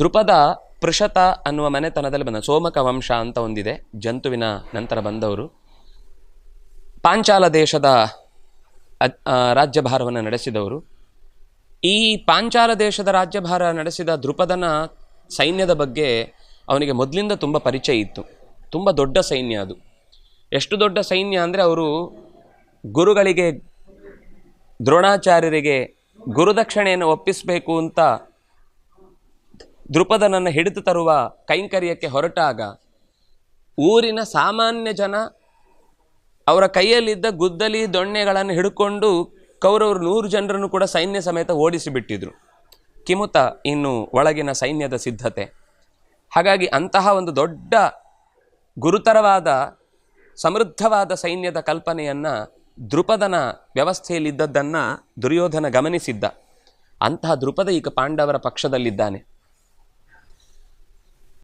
ದೃಪದ ಪೃಷತ ಅನ್ನುವ ಮನೆತನದಲ್ಲಿ ಬಂದ ಸೋಮಕ ವಂಶ ಅಂತ ಒಂದಿದೆ, ಜಂತುವಿನ ನಂತರ ಬಂದವರು. ಪಾಂಚಾಲ ದೇಶದ ರಾಜ್ಯಭಾರವನ್ನು ನಡೆಸಿದವರು. ಈ ಪಾಂಚಾಲ ದೇಶದ ರಾಜ್ಯಭಾರ ನಡೆಸಿದ ದೃಪದನ ಸೈನ್ಯದ ಬಗ್ಗೆ ಅವನಿಗೆ ಮೊದಲಿಂದ ತುಂಬ ಪರಿಚಯ ಇತ್ತು. ತುಂಬ ದೊಡ್ಡ ಸೈನ್ಯ ಅದು. ಎಷ್ಟು ದೊಡ್ಡ ಸೈನ್ಯ ಅಂದರೆ ಅವರು ಗುರುಗಳಿಗೆ, ದ್ರೋಣಾಚಾರ್ಯರಿಗೆ ಗುರುದಕ್ಷಿಣೆಯನ್ನು ಒಪ್ಪಿಸಬೇಕು ಅಂತ ದೃಪದನನ್ನು ಹಿಡಿದು ತರುವ ಕೈಂಕರ್ಯಕ್ಕೆ ಹೊರಟಾಗ ಊರಿನ ಸಾಮಾನ್ಯ ಜನ ಅವರ ಕೈಯಲ್ಲಿದ್ದ ಗುದ್ದಲಿ ದೊಣ್ಣೆಗಳನ್ನು ಹಿಡ್ಕೊಂಡು ಕೌರವರು ನೂರು ಜನರನ್ನು ಕೂಡ ಸೈನ್ಯ ಸಮೇತ ಓಡಿಸಿಬಿಟ್ಟಿದ್ರು. ಕಿಮುತ ಇನ್ನು ಒಳಗಿನ ಸೈನ್ಯದ ಸಿದ್ಧತೆ. ಹಾಗಾಗಿ ಅಂತಹ ಒಂದು ದೊಡ್ಡ ಗುರುತರವಾದ ಸಮೃದ್ಧವಾದ ಸೈನ್ಯದ ಕಲ್ಪನೆಯನ್ನು ದೃಪದನ ವ್ಯವಸ್ಥೆಯಲ್ಲಿದ್ದದ್ದನ್ನು ದುರ್ಯೋಧನ ಗಮನಿಸಿದ್ದ. ಅಂತಹ ದೃಪದ ಈಗ ಪಾಂಡವರ ಪಕ್ಷದಲ್ಲಿದ್ದಾನೆ.